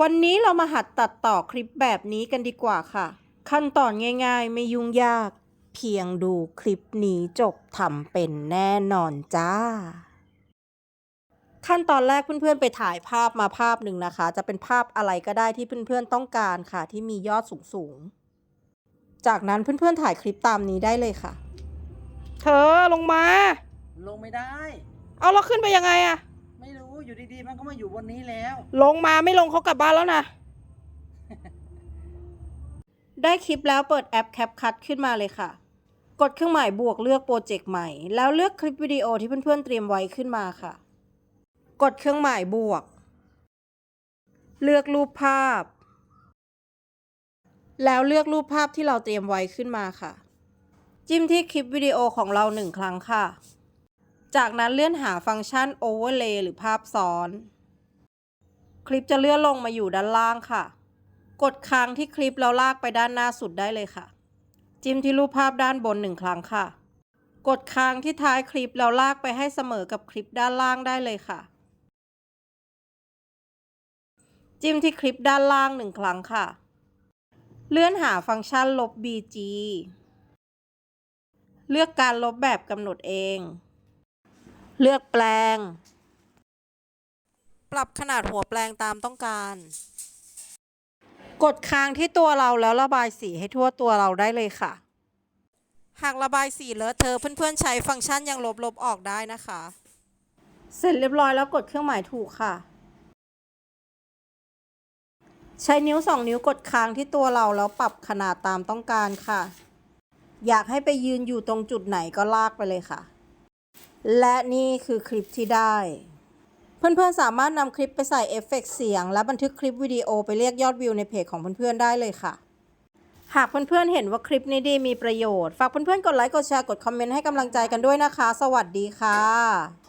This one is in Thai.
วันนี้เรามาหัดตัดต่อคลิปแบบนี้กันดีกว่าค่ะ ขั้นตอนง่าย ๆ ไม่ยุ่งยาก เพียงดูคลิปนี้จบทำเป็นแน่นอนจ้า ขั้นตอนแรกเพื่อนๆไปถ่ายภาพมาภาพหนึ่งนะคะ จะเป็นภาพอะไรก็ได้ที่เพื่อนๆต้องการค่ะ ที่มียอดสูงๆ จากนั้นเพื่อนๆถ่ายคลิปตามนี้ได้เลยค่ะ เธอลงมา ลงไม่ได้ เอาเราขึ้นไปยังไงอะไม่รู้ อยู่ดีๆ มันก็มาอยู่บนนี้แล้ว ลงมาไม่ลงเขากลับบ้านแล้วนะ ได้คลิปแล้วเปิดแอป CapCut ขึ้นมาเลยค่ะ กดเครื่องหมายบวกเลือกโปรเจกต์ใหม่ แล้วเลือกคลิปวิดีโอที่เพื่อนๆเตรียมไว้ขึ้นมาค่ะ กดเครื่องหมายบวก เลือกรูปภาพ แล้วเลือกรูปภาพที่เราเตรียมไว้ขึ้นมาค่ะ จิ้มที่คลิปวิดีโอของเราหนึ่งครั้งค่ะ จากนั้นเลื่อนหาฟังก์ชัน Overlay หรือภาพซ้อน คลิปจะเลื่อนลงมาอยู่ด้านล่างค่ะ กดค้างที่คลิปแล้วลากไปด้านหน้าสุดได้เลยค่ะ จิ้มที่รูปภาพด้านบนหนึ่งครั้งค่ะ กดค้างที่ท้ายคลิปแล้วลากไปให้เสมอกับคลิปด้านล่างได้เลยค่ะ จิ้มที่คลิปด้านล่างหนึ่งครั้งค่ะ เลื่อนหาฟังก์ชันลบ BG เลือกการลบแบบกำหนดเอง เลือกแปลง ปรับขนาดหัวแปลงตามต้องการ กดค้างที่ตัวเราแล้วระบายสีให้ทั่วตัวเราได้เลยค่ะ หากระบายสีเลอะเธอะเพื่อนๆใช้ฟังก์ชันยังลบลบออกได้นะคะ เสร็จเรียบร้อยแล้วกดเครื่องหมายถูกค่ะ ใช้นิ้วสองนิ้วกดค้างที่ตัวเราแล้วปรับขนาดตามต้องการค่ะ อยากให้ไปยืนอยู่ตรงจุดไหนก็ลากไปเลยค่ะ และนี่คือคลิปที่ได้ เพื่อนๆสามารถนำคลิปไปใส่เอฟเฟกต์เสียง และบันทึกคลิปวิดีโอไปเรียกยอดวิวในเพจของเพื่อนๆได้เลยค่ะ หากเพื่อนๆเห็นว่าคลิปนี้ดีมีประโยชน์ ฝากเพื่อนๆกดไลค์กดแชร์กดคอมเมนต์ให้กำลังใจกันด้วยนะคะ สวัสดีค่ะ